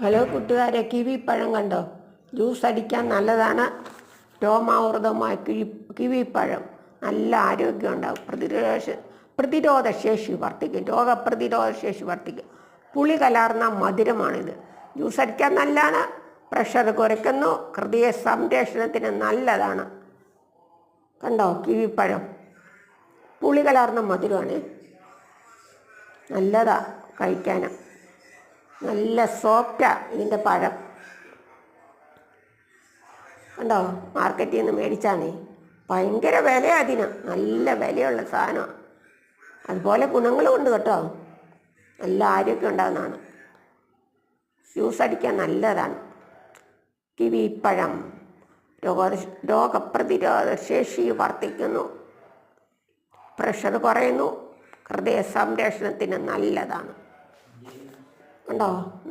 Hello കൂട്ടുകാരെ kiwi പഴം കണ്ടോ? ജ്യൂസ് അടിക്കാൻ നല്ലതാണ്. രോമാവൃതമായ കിഴി പഴം. നല്ല ആരോഗ്യം ഉണ്ടാകും പ്രതിരോധ പ്രതിരോധ ശേഷി വർദ്ധിക്കും. രോഗപ്രതിരോധ ശേഷി വർദ്ധിക്കും. പുളി കലർന്ന മധുരമാണിത്. ജ്യൂസ് അടിക്കാൻ നല്ലതാണ്. പ്രഷർ കുറയ്ക്കുന്നു. ഹൃദയ സംരക്ഷണത്തിന് നല്ലതാണ്. കണ്ടോ? കിവിപ്പഴം പുളി കലർന്ന മധുരമാണ്. നല്ലതാ കഴിക്കാൻ നല്ല സോഫ്റ്റാണ് ഇതിന്റെ പഴം. കണ്ടോ? മാർക്കറ്റിൽ നിന്ന് മേടിച്ചാണേ. ഭയങ്കര വില അതിന് നല്ല വിലയുള്ള സാധനമാണ് അതുപോലെ ഗുണങ്ങളും ഉണ്ട് കേട്ടോ. നല്ല ആരോഗ്യം ഉണ്ടാകുന്നതാണ്. ജ്യൂസ് അടിക്കാൻ നല്ലതാണ്. കിവിപ്പഴം രോഗ രോഗപ്രതിരോധ ശേഷി വർദ്ധിക്കുന്നു. പ്രഷർ കുറയുന്നു. ഹൃദയ സംരക്ഷണത്തിന് നല്ലതാണ്. കണ്ടോ